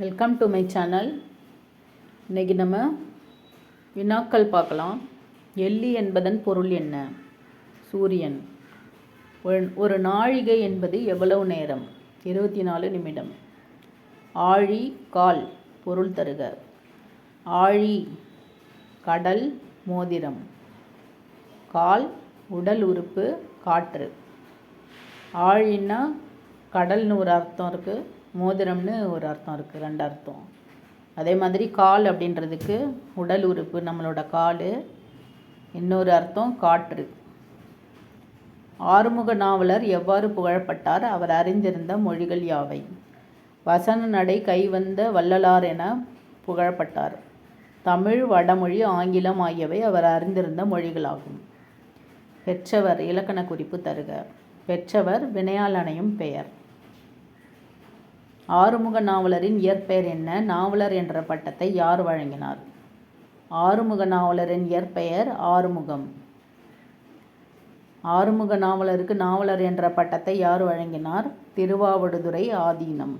Welcome to my channel இன்றைக்கி நம்ம வினாக்கள் பார்க்கலாம். எள்ளி என்பதன் பொருள் என்ன? சூரியன். ஒரு ஒரு நாழிகை என்பது எவ்வளவு நேரம்? இருபத்தி நாலு நிமிடம். ஆழி கால் பொருள் தருக. ஆழி கடல் மோதிரம். கால் உடல் உறுப்பு காற்று. ஆழின்னா கடல்னு ஒரு அர்த்தம் இருக்குது மோதிரம்னு ஒரு அர்த்தம் இருக்குது ரெண்டு அர்த்தம். அதே மாதிரி கால் அப்படின்றதுக்கு உடல் உறுப்பு நம்மளோட கால். இன்னொரு அர்த்தம் காற்று. ஆறுமுக நாவலர் எவ்வாறு புகழப்பட்டார்? அவர் அறிந்திருந்த மொழிகள் யாவை? வசன நடை கைவந்த வள்ளலார் என புகழப்பட்டார். தமிழ் வடமொழி ஆங்கிலம் ஆகியவை அவர் அறிந்திருந்த மொழிகளாகும். பெற்றவர் இலக்கண குறிப்பு தருக. பெற்றவர் வினையாளனையும் பெயர். ஆறுமுக நாவலரின் இயற்பெயர் என்ன? நாவலர் என்ற பட்டத்தை யார் வழங்கினார்? ஆறுமுக நாவலரின் இயற்பெயர் ஆறுமுகம். ஆறுமுக நாவலருக்கு நாவலர் என்ற பட்டத்தை யார் வழங்கினார்? திருவாவடுதுறை ஆதீனம்.